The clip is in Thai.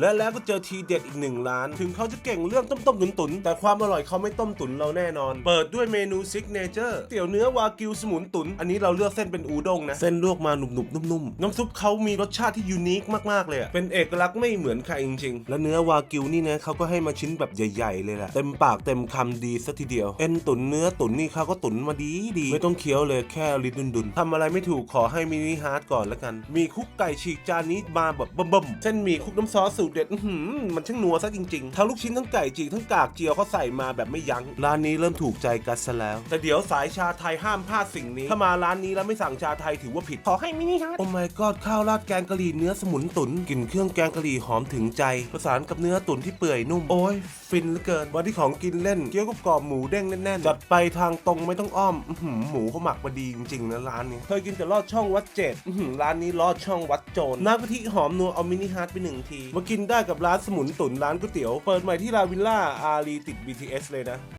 และแล้วก็เจอทีเด็ดอีกหนึ่งร้าน ถึงเขาจะเก่งเรื่องต้มต้มตุนตุนๆแต่ความอร่อยเขาไม่ต้มตุนเราแน่นอน เปิดด้วยเมนูซิกเนเจอร์เตี๋ยวเนื้อวากิวสมุนตุน อันนี้เราเลือกเส้นเป็นอูด้งนะ เส้นลวกมาหนุบๆนุ่มๆ น้ำซุปเขามีรสชาติที่ยูนิคมากๆเลยอะเป็นเอกลักษณ์ไม่เหมือนใครจริงๆ และเนื้อวากิวนี่นะเขาก็ให้มาชิ้นแบบใหญ่ๆ เลยแหละเต็มปากเต็มคำดีสัทีเดียว เอ็นตุนเนื้อตุนนี่เขาก็ตุนมาดีดีๆไม่ต้องเคี้ยวเลยแค่ลิ้นดุนๆทำอะไรไม่ถูกขอให้มินิฮาร์ดก่อนแล้วกัน มีคุกไก่ฉีกจานนี้มาแบบเบิ่มๆเส้นหมี่คุกน้ำซอสสูตรเด็ดอื้อหือมันช่างนัวซะจริงๆ ทั้งลูกชิ้นทั้งไก่จีกทั้งกากเจียวเขาใส่มาแบบไม่ยั้ง ร้านนี้เริ่มถูกใจกัสซะแล้ว แต่เดี๋ยวสายชาไทยห้ามพลาดสิ่งนี้ ถ้ามาร้านนี้แล้วไม่สั่งชาไทยถือว่าผิด ขอให้มินิฮาร์ดโอ้ my god ข้าวราดแกงกะหรี่เนื้อสมุนตุ๋นกลิ่นเครื่องแกงกะหรี่หอมถึงใจ ประสานกับเนื้อตุ๋นที่เปื่อยนุ่ม โอ้ยฟินเหลือเกิน วันที่ของกินเล่น เกี๊ยวกับกรอบหมูเด้งแน่นๆ จัดไปทางตรงไม่ต้องอ้อมอื้อหือหมูเขาหมักมาดีจริงๆนะร้านนี้ เคยกินแต่ลอดช่องวัดเจ็ดอื้อหือร้านนี้ลอดช่องวัดโจรน้ำกะทิหอมนัวเอามินิฮาร์ดไปหนึ่งทีมากินได้กับร้านสมุนตุ๋นร้านก๋วยเตี๋ยว เปิดใหม่ที่ลาวิลล่าอารีติด BTS เลยนะ